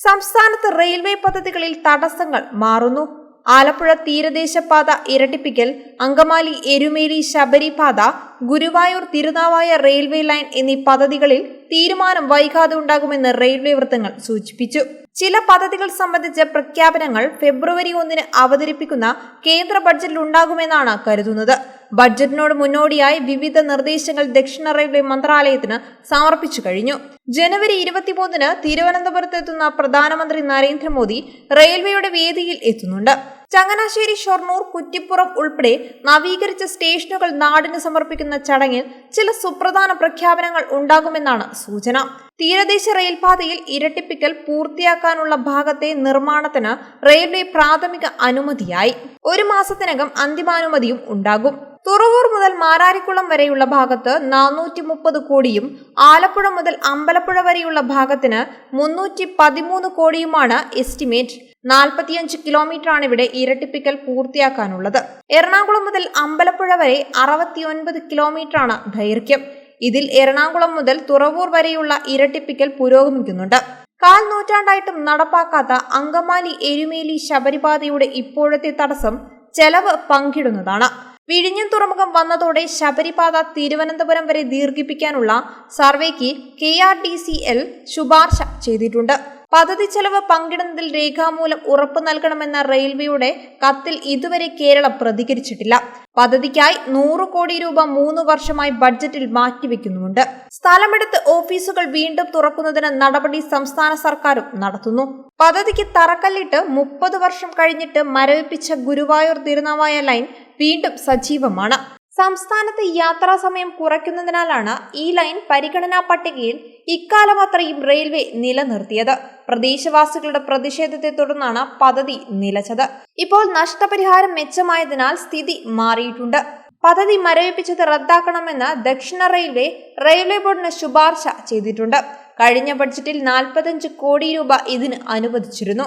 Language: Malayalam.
സംസ്ഥാനത്ത് റെയിൽവേ പദ്ധതികളിൽ തടസ്സങ്ങൾ മാറുന്നു. ആലപ്പുഴ തീരദേശപാത ഇരട്ടിപ്പിക്കൽ അങ്കമാലി എരുമേലി ശബരി പാത ഗുരുവായൂർ തിരുനാവായ റെയിൽവേ ലൈൻ എന്നീ പദ്ധതികളിൽ തീരുമാനം വൈകാതെ ഉണ്ടാകുമെന്ന് റെയിൽവേ വൃത്തങ്ങൾ സൂചിപ്പിച്ചു. ചില പദ്ധതികൾ സംബന്ധിച്ച പ്രഖ്യാപനങ്ങൾ ഫെബ്രുവരി ഒന്നിന് അവതരിപ്പിക്കുന്ന കേന്ദ്ര ബഡ്ജറ്റിൽ ഉണ്ടാകുമെന്നാണ് കരുതുന്നത്. ബഡ്ജറ്റിനോട് മുന്നോടിയായി വിവിധ നിർദ്ദേശങ്ങൾ ദക്ഷിണ റെയിൽവേ മന്ത്രാലയത്തിന് സമർപ്പിച്ചു കഴിഞ്ഞു. ജനുവരി ഇരുപത്തിമൂന്നിന് തിരുവനന്തപുരത്ത് എത്തുന്ന പ്രധാനമന്ത്രി നരേന്ദ്രമോദി റെയിൽവേയുടെ വേദിയിൽ എത്തുന്നുണ്ട്. ചങ്ങനാശ്ശേരി ഷൊർണൂർ കുറ്റിപ്പുറം ഉൾപ്പെടെ നവീകരിച്ച സ്റ്റേഷനുകൾ നാടിന് സമർപ്പിക്കുന്ന ചടങ്ങിൽ ചില സുപ്രധാന പ്രഖ്യാപനങ്ങൾ ഉണ്ടാകുമെന്നാണ് സൂചന. തീരദേശ റെയിൽപാതയിൽ ഇരട്ടിപ്പിക്കൽ പൂർത്തിയാക്കാനുള്ള ഭാഗത്തെ നിർമ്മാണത്തിന് റെയിൽവേ പ്രാഥമിക അനുമതിയായി. ഒരു മാസത്തിനകം അന്തിമാനുമതിയും ഉണ്ടാകും. തുറവൂർ മുതൽ മാരാരിക്കുളം വരെയുള്ള ഭാഗത്ത് നാനൂറ്റി മുപ്പത് കോടിയും ആലപ്പുഴ മുതൽ അമ്പലപ്പുഴ വരെയുള്ള ഭാഗത്തിന് മുന്നൂറ്റി പതിമൂന്ന് കോടിയുമാണ് എസ്റ്റിമേറ്റ്. നാൽപ്പത്തിയഞ്ച് കിലോമീറ്ററാണ് ഇവിടെ ഇരട്ടിപ്പിക്കൽ പൂർത്തിയാക്കാനുള്ളത്. എറണാകുളം മുതൽ അമ്പലപ്പുഴ വരെ അറുപത്തിയൊൻപത് കിലോമീറ്ററാണ് ദൈർഘ്യം. ഇതിൽ എറണാകുളം മുതൽ തുറവൂർ വരെയുള്ള ഇരട്ടിപ്പിക്കൽ പുരോഗമിക്കുന്നുണ്ട്. കാൽ നൂറ്റാണ്ടായിട്ടും നടപ്പാക്കാത്ത അങ്കമാലി എരുമേലി ശബരിപാതയുടെ ഇപ്പോഴത്തെ തടസ്സം ചെലവ് പങ്കിടുന്നതാണ്. വിഴിഞ്ഞം തുറമുഖം വന്നതോടെ ശബരിപാത തിരുവനന്തപുരം വരെ ദീർഘിപ്പിക്കാനുള്ള സർവേക്ക് K R D C L ശുപാർശ ചെയ്തിട്ടുണ്ട്. പദ്ധതി ചെലവ് പങ്കിടുന്നതിൽ രേഖാമൂലം ഉറപ്പു നൽകണമെന്ന റെയിൽവേയുടെ കത്തിൽ ഇതുവരെ കേരളം പ്രതികരിച്ചിട്ടില്ല. പദ്ധതിക്കായി നൂറ് കോടി രൂപ മൂന്ന് വർഷമായി ബഡ്ജറ്റിൽ മാറ്റിവെക്കുന്നുമുണ്ട്. സ്ഥലമെടുത്ത് ഓഫീസുകൾ വീണ്ടും തുറക്കുന്നതിന് നടപടി സംസ്ഥാന സർക്കാരും നടത്തുന്നു. പദ്ധതിക്ക് തറക്കല്ലിട്ട് മുപ്പത് വർഷം കഴിഞ്ഞിട്ട് മരവിപ്പിച്ച ഗുരുവായൂർ തിരുനാവായ ലൈൻ വീണ്ടും സജീവമാണ്. സംസ്ഥാനത്ത് യാത്രാ സമയം കുറയ്ക്കുന്നതിനാലാണ് ഈ ലൈൻ പരിഗണനാ പട്ടികയിൽ ഇക്കാലം അത്രയും റെയിൽവേ നിലനിർത്തിയത്. പ്രദേശവാസികളുടെ പ്രതിഷേധത്തെ തുടർന്നാണ് പദ്ധതി നിലച്ചത്. ഇപ്പോൾ നഷ്ടപരിഹാരം മെച്ചമായതിനാൽ സ്ഥിതി മാറിയിട്ടുണ്ട്. പദ്ധതി മരവിപ്പിച്ചത് റദ്ദാക്കണമെന്ന് ദക്ഷിണ റെയിൽവേ റെയിൽവേ ബോർഡിന് ശുപാർശ ചെയ്തിട്ടുണ്ട്. കഴിഞ്ഞ ബഡ്ജറ്റിൽ നാൽപ്പത്തഞ്ച് കോടി രൂപ ഇതിന് അനുവദിച്ചിരുന്നു.